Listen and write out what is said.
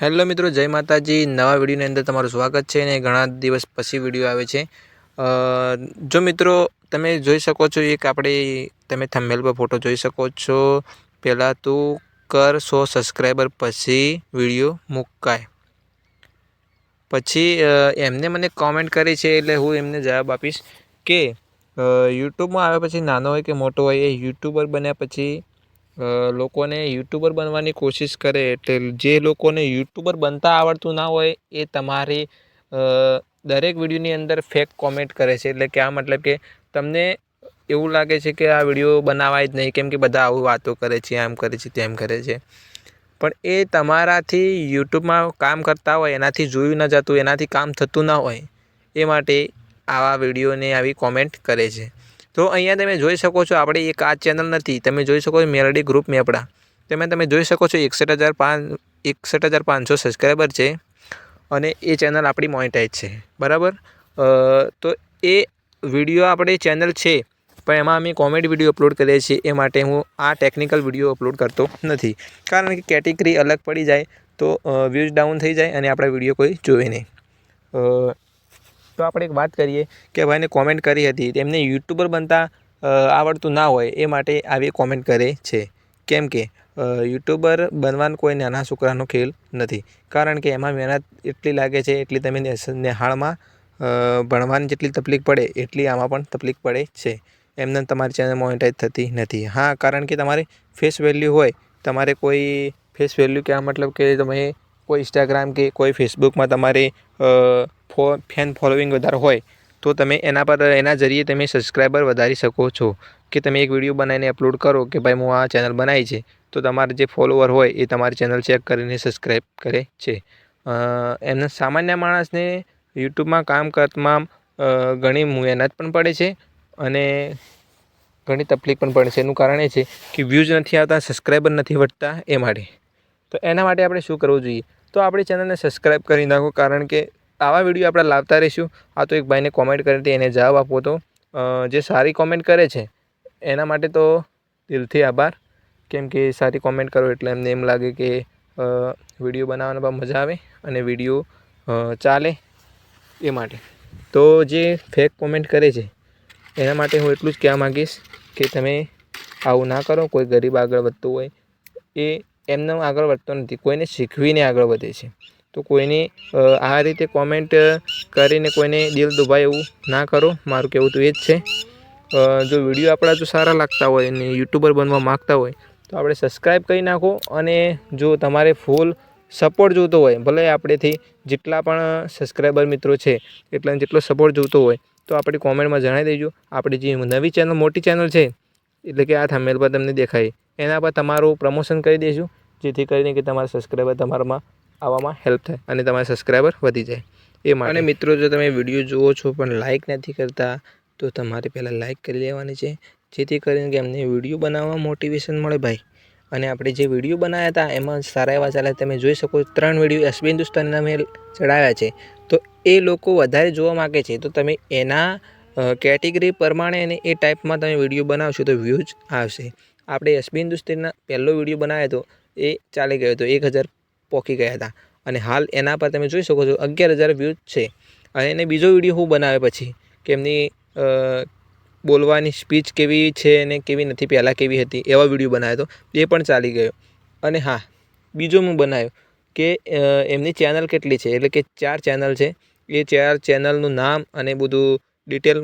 Hello મિત્રો, જય માતાજી. નવા વિડીયોની અંદર તમારું સ્વાગત છે અને ઘણા દિવસ પછી વીડિયો આવે છે. જો મિત્રો, તમે જોઈ શકો છો, એક આપણે, તમે થંબેલ પર ફોટો જોઈ શકો છો. પહેલાં તું કર સો સબસ્ક્રાઈબર પછી વીડિયો મુકાય. પછી એમને મને કોમેન્ટ કરી છે એટલે હું એમને જવાબ આપીશ કે યુટ્યુબમાં આવ્યા પછી નાનો હોય કે મોટો હોય, એ યુટ્યુબર બન્યા પછી લોકોને યુટ્યુબર બનવાની કોશિશ કરે એટલે જે લોકોને યુટ્યુબર બનતા આવડતું ના હોય એ તમારી દરેક વિડીયોની અંદર ફેક કોમેન્ટ કરે છે. એટલે કે આ મતલબ કે તમને એવું લાગે છે કે આ વીડિયો બનાવાય જ નહીં, કેમ કે બધા આવું વાતો કરે છે, આમ કરે છે, તેમ કરે છે. પણ એ તમારાથી યુટ્યુબમાં કામ કરતા હોય, એનાથી જોયું ન જતું, એનાથી કામ થતું ના હોય, એ માટે આવા વિડીયોને આવી કોમેન્ટ કરે છે. તો અહીંયા તમે જોઈ શકો છો, આપણે એક આ ચેનલ નથી, તમે જોઈ શકો છો મેલડી ગ્રુપ મેપડા. તેમાં, તમે જોઈ શકો છો એકસઠ હજાર પાંચ, એકસઠ હજાર પાંચસો સબસ્ક્રાઈબર છે અને એ ચેનલ આપણી મોનિટાઈઝ છે, બરાબર? તો એ વીડિયો આપણે ચેનલ છે, પણ એમાં અમે કોમેડી વીડિયો અપલોડ કરીએ છીએ, એ માટે હું આ ટેકનિકલ વીડિયો અપલોડ કરતો નથી. કારણ કે કેટેગરી અલગ પડી જાય, તો વ્યૂઝ ડાઉન થઈ જાય અને આપણા વીડિયો કોઈ જોવે નહીં. તો આપણે એક વાત કરીએ કે ભાઈને કોમેન્ટ કરી હતી, તેમને યુટ્યુબર બનતા આવડતું ના હોય એ માટે આવી કોમેન્ટ કરે છે. કેમ કે યુટ્યુબર બનવાનું કોઈ નાના છોકરાનો ખેલ નથી. કારણ કે એમાં મહેનત એટલી લાગે છે, એટલી તમે નિહાળમાં ભણવાની જેટલી તકલીફ પડે, એટલી આમાં પણ તકલીફ પડે છે. એમને તમારી ચેનલ મોનિટાઈઝ થતી નથી. હા, કારણ કે તમારે ફેસ વેલ્યુ હોય, તમારે કોઈ ફેસ વેલ્યુ કહેવા મતલબ કે તમે કોઈ ઇન્સ્ટાગ્રામ કે કોઈ ફેસબુકમાં તમારે ફો ફેન ફોલોવિંગ વધારે હોય, તો તમે એના પર, એના જરીએ તમે સબસ્ક્રાઈબર વધારી શકો છો. કે તમે એક વીડિયો બનાવીને અપલોડ કરો કે ભાઈ હું આ ચેનલ બનાવી છે, તો તમારે જે ફોલોવર હોય એ તમારી ચેનલ ચેક કરીને સબસ્ક્રાઈબ કરે છે. એમને સામાન્ય માણસને યુટ્યુબમાં કામ કરતાં ઘણી મહેનત પણ પડે છે અને ઘણી તકલીફ પણ પડે છે. એનું કારણ એ છે કે વ્યૂઝ નથી આવતા સબસ્ક્રાઈબર નથી વધતા એ માટે. તો એના માટે આપણે શું કરવું જોઈએ? તો આપણી ચેનલને સબસ્ક્રાઈબ કરી નાખો, કારણ કે આવા વીડિયો આપણે લાવતા રહીશું. આ તો એક ભાઈને કોમેન્ટ કરી હતી, એને જવાબ આપવો તો જે સારી કોમેન્ટ કરે છે, એના માટે તો દિલથી આભાર. કેમ કે સારી કોમેન્ટ કરો એટલે એમને એમ લાગે કે વીડિયો બનાવવામાં મજા આવે અને વીડિયો ચાલે એ માટે. તો જે ફેક કોમેન્ટ કરે છે, એના માટે હું એટલું જ કહેવા માગીશ કે તમે આવું ના કરો. કોઈ ગરીબ આગળ વધતું હોય એ એમને આગળ વધતો નથી. કોઈને શીખવીને આગળ વધે છે. તો કોઈને આ રીતે કોમેન્ટ કરીને કોઈને દિલ દુભાય એવું ના કરો. મારું કહેવું તો એ જ છે. જો વીડિયો આપણા જો સારા લાગતા હોય અને યુટ્યુબર બનવા માગતા હોય, તો આપણે સબસ્ક્રાઈબ કરી નાખો અને જો તમારે ફૂલ સપોર્ટ જોઈતો હોય, ભલે આપણેથી જેટલા પણ સબસ્ક્રાઈબર મિત્રો છે, એટલા જેટલો સપોર્ટ જોઈતો હોય, તો આપણી કોમેન્ટમાં જણાવી દેજો. આપણી જે નવી ચેનલ મોટી ચેનલ છે, એટલે કે આ થંબનેલ પર તમને દેખાય. એના પર તમારું પ્રમોશન કરી દઈશું જેથી કરીને કે તમારા સબસ્ક્રાઈબર તમારામાં આવવામાં હેલ્પ થાય અને તમારા સબસ્ક્રાઈબર વધી જાય એ માટે. મિત્રો, જો તમે વીડિયો જુઓ છો પણ લાઇક નથી કરતા, તો તમારે પહેલાં લાઇક કરી લેવાની છે. જેથી કરીને કે અમને વીડિયો બનાવવા મોટિવેશન મળે ભાઈ. અને આપણે જે વીડિયો બનાવ્યા હતા, એમાં સારા એવા ચાલ્યા તમે જોઈ શકો ત્રણ વીડિયો એસબી હિન્દુસ્તાનના મેં ચડાવ્યા છે. તો એ લોકો વધારે જોવા માગે છે. તો તમે એના કેટેગરી પ્રમાણે અને એ ટાઈપમાં તમે વીડિયો બનાવશો તો વ્યૂઝ આવશે. આપણે એસબી હિન્દુસ્તાનના પહેલો વીડિયો બનાવ્યો હતો, એ ચાલી ગયો હતો. એક હજાર પોકી ગયા હતા. અને હાલ એના પર તમે જોઈ શકો છો, અગિયાર હજાર વ્યૂઝ છે. અને એને બીજો વીડિયો હું બનાવ્યો પછી, કે એમની બોલવાની સ્પીચ કેવી છે અને કેવી નથી, પહેલાં કેવી હતી, એવા વીડિયો બનાવ્યો હતો. એ પણ ચાલી ગયો. અને હા, બીજો હું બનાવ્યો, કે એમની ચેનલ કેટલી છે? એટલે કે ચાર ચેનલ છે. એ ચાર ચેનલનું નામ અને બધું ડિટેલ